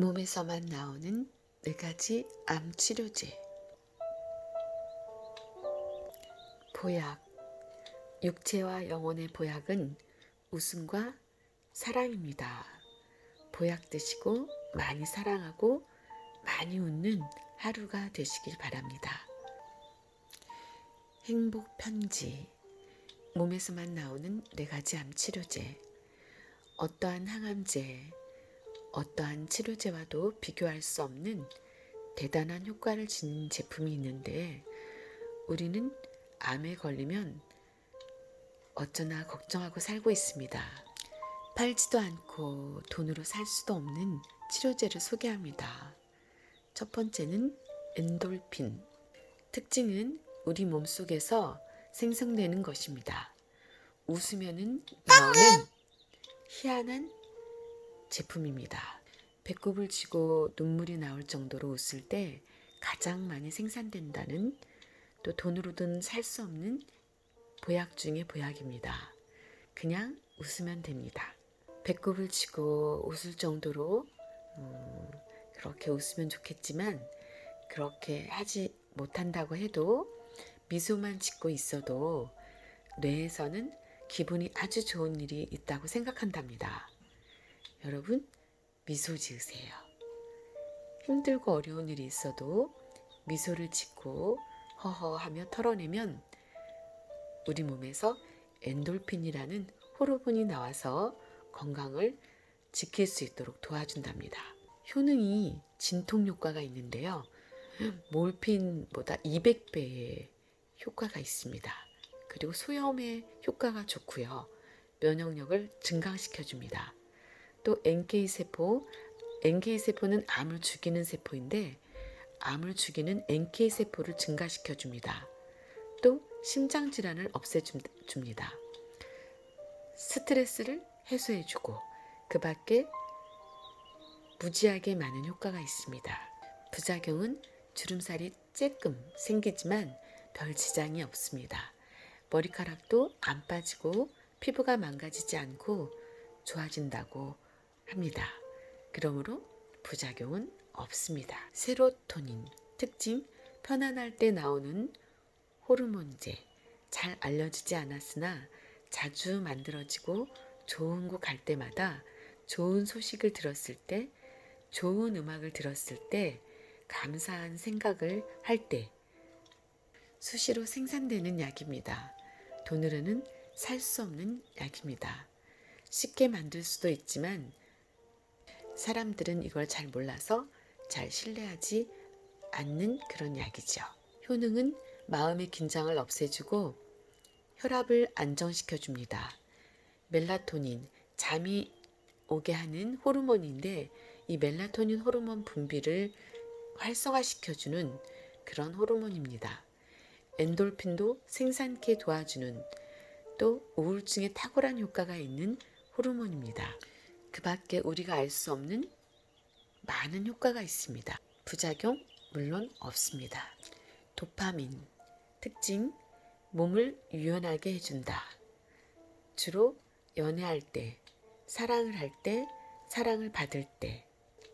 몸에서만 나오는 네 가지 암 치료제. 보약. 육체와 영혼의 보약은 웃음과 사랑입니다. 보약 드시고 많이 사랑하고 많이 웃는 하루가 되시길 바랍니다. 행복 편지. 몸에서만 나오는 네 가지 암 치료제. 어떠한 항암제, 어떠한 치료제와도 비교할 수 없는 대단한 효과를 지닌 제품이 있는데 우리는 암에 걸리면 어쩌나 걱정하고 살고 있습니다. 팔지도 않고 돈으로 살 수도 없는 치료제를 소개합니다. 첫 번째는 엔돌핀. 특징은 우리 몸 속에서 생성되는 것입니다. 웃으면은 나오는 희한한 제품입니다. 배꼽을 쥐고 눈물이 나올 정도로 웃을 때 가장 많이 생산된다는 또 돈으로든 살 수 없는 보약 중의 보약입니다. 그냥 웃으면 됩니다. 배꼽을 쥐고 웃을 정도로 음, 그렇게 웃으면 좋겠지만 그렇게 하지 못한다고 해도 미소만 짓고 있어도 뇌에서는 기분이 아주 좋은 일이 있다고 생각한답니다. 여러분, 미소 지으세요. 힘들고 어려운 일이 있어도 미소를 짓고 허허하며 털어내면 우리 몸에서 엔돌핀이라는 호르몬이 나와서 건강을 지킬 수 있도록 도와준답니다. 효능이 진통 효과가 있는데요. 몰핀보다 200배의 효과가 있습니다. 그리고 소염에 효과가 좋고요. 면역력을 증강시켜 줍니다. 또 NK 세포, NK 세포는 암을 죽이는 세포인데 암을 죽이는 NK 세포를 증가시켜 줍니다. 또 심장 질환을 없애 줍니다. 스트레스를 해소해 주고 그 밖에 무지하게 많은 효과가 있습니다. 부작용은 주름살이 쬐끔 생기지만 별 지장이 없습니다. 머리카락도 안 빠지고 피부가 망가지지 않고 좋아진다고 합니다. 그러므로 부작용은 없습니다. 세로토닌 특징 편안할 때 나오는 호르몬제 잘 알려지지 않았으나 자주 만들어지고 좋은 곳 갈 때마다 좋은 소식을 들었을 때 좋은 음악을 들었을 때 감사한 생각을 할 때 수시로 생산되는 약입니다. 돈으로는 살 수 없는 약입니다. 쉽게 만들 수도 있지만 사람들은 이걸 잘 몰라서 잘 신뢰하지 않는 그런 약이죠. 효능은 마음의 긴장을 없애주고 혈압을 안정시켜 줍니다. 멜라토닌, 잠이 오게 하는 호르몬인데 이 멜라토닌 호르몬 분비를 활성화시켜주는 그런 호르몬입니다. 엔돌핀도 생산케 도와주는 또 우울증에 탁월한 효과가 있는 호르몬입니다. 그 밖에 우리가 알 수 없는 많은 효과가 있습니다. 부작용 물론 없습니다. 도파민 특징 몸을 유연하게 해준다. 주로 연애할 때, 사랑을 할 때, 사랑을 받을 때,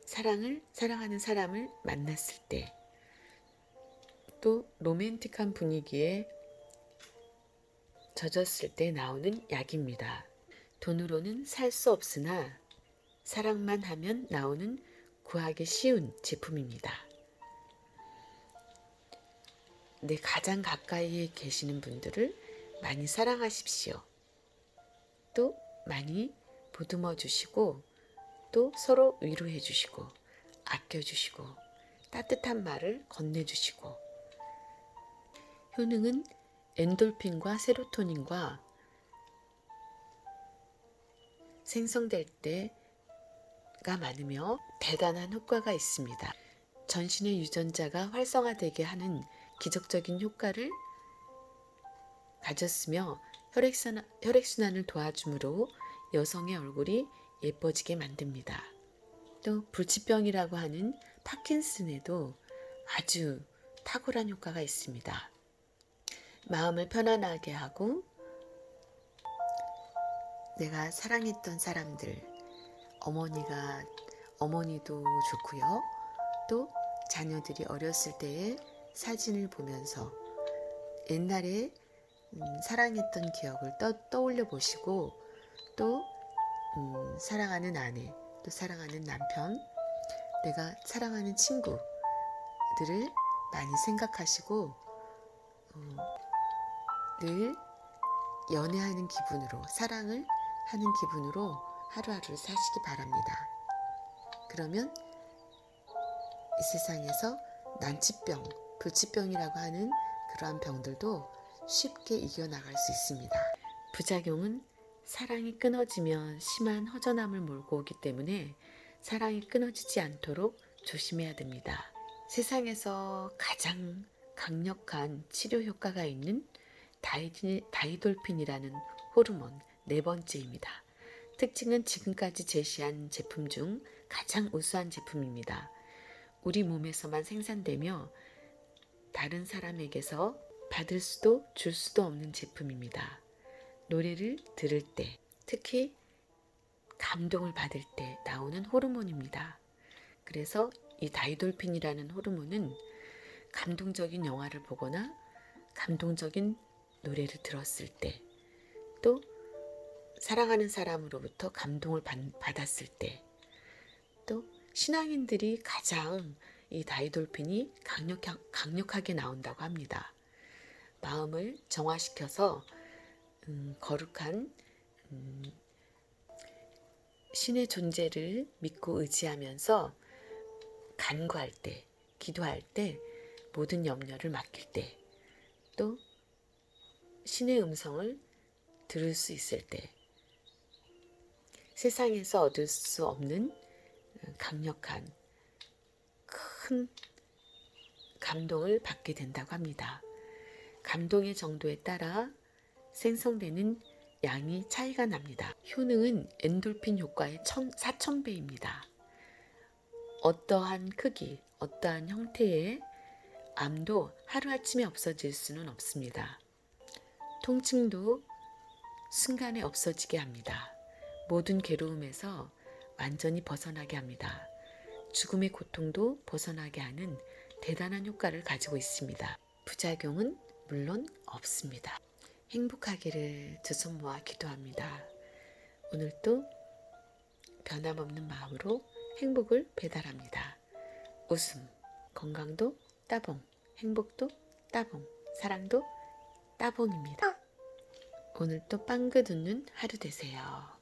사랑을 사랑하는 사람을 만났을 때, 또 로맨틱한 분위기에 젖었을 때 나오는 약입니다. 돈으로는 살 수 없으나 사랑만 하면 나오는 구하기 쉬운 제품입니다. 내 가장 가까이에 계시는 분들을 많이 사랑하십시오. 또 많이 보듬어 주시고 또 서로 위로해 주시고 아껴 주시고 따뜻한 말을 건네 주시고 효능은 엔돌핀과 세로토닌과 생성될 때 가 많으며 대단한 효과가 있습니다. 전신의 유전자가 활성화되게 하는 기적적인 효과를 가졌으며 혈액순환, 혈액순환을 도와주므로 여성의 얼굴이 예뻐지게 만듭니다. 또 불치병이라고 하는 파킨슨에도 아주 탁월한 효과가 있습니다. 마음을 편안하게 하고 내가 사랑했던 사람들, 어머니가 어머니도 좋고요. 또 자녀들이 어렸을 때의 사진을 보면서 옛날에 음, 사랑했던 기억을 떠, 떠올려 보시고 또 음, 사랑하는 아내, 또 사랑하는 남편, 내가 사랑하는 친구들을 많이 생각하시고 어, 늘 연애하는 기분으로 사랑을 하는 기분으로 하루하루를 사시기 바랍니다. 그러면 이 세상에서 난치병, 불치병이라고 하는 그러한 병들도 쉽게 이겨나갈 수 있습니다. 부작용은 사랑이 끊어지면 심한 허전함을 몰고 오기 때문에 사랑이 끊어지지 않도록 조심해야 됩니다. 세상에서 가장 강력한 치료 효과가 있는 다이돌핀이라는 호르몬 네 번째입니다. 특징은 지금까지 제시한 제품 중 가장 우수한 제품입니다. 우리 몸에서만 생산되며 다른 사람에게서 받을 수도 줄 수도 없는 제품입니다. 노래를 들을 때, 특히 감동을 받을 때 나오는 호르몬입니다. 그래서 이 다이돌핀이라는 호르몬은 감동적인 영화를 보거나 감동적인 노래를 들었을 때, 또 사랑하는 사람으로부터 감동을 받, 받았을 때, 또 신앙인들이 가장 이 다이돌핀이 강력, 강력하게 나온다고 합니다. 마음을 정화시켜서 음, 거룩한 음, 신의 존재를 믿고 의지하면서 간구할 때, 기도할 때, 모든 염려를 맡길 때, 또 신의 음성을 들을 수 있을 때, 세상에서 얻을 수 없는 강력한 큰 감동을 받게 된다고 합니다. 감동의 정도에 따라 생성되는 양이 차이가 납니다. 효능은 엔돌핀 효과의 4,000배입니다. 어떠한 크기, 어떠한 형태의 암도 하루아침에 없어질 수는 없습니다. 통증도 순간에 없어지게 합니다. 모든 괴로움에서 완전히 벗어나게 합니다. 죽음의 고통도 벗어나게 하는 대단한 효과를 가지고 있습니다. 부작용은 물론 없습니다. 행복하기를 두 손 모아 기도합니다. 오늘도 변함없는 마음으로 행복을 배달합니다. 웃음, 건강도 따봉, 행복도 따봉, 사랑도 따봉입니다. 오늘도 빵긋 웃는 하루 되세요.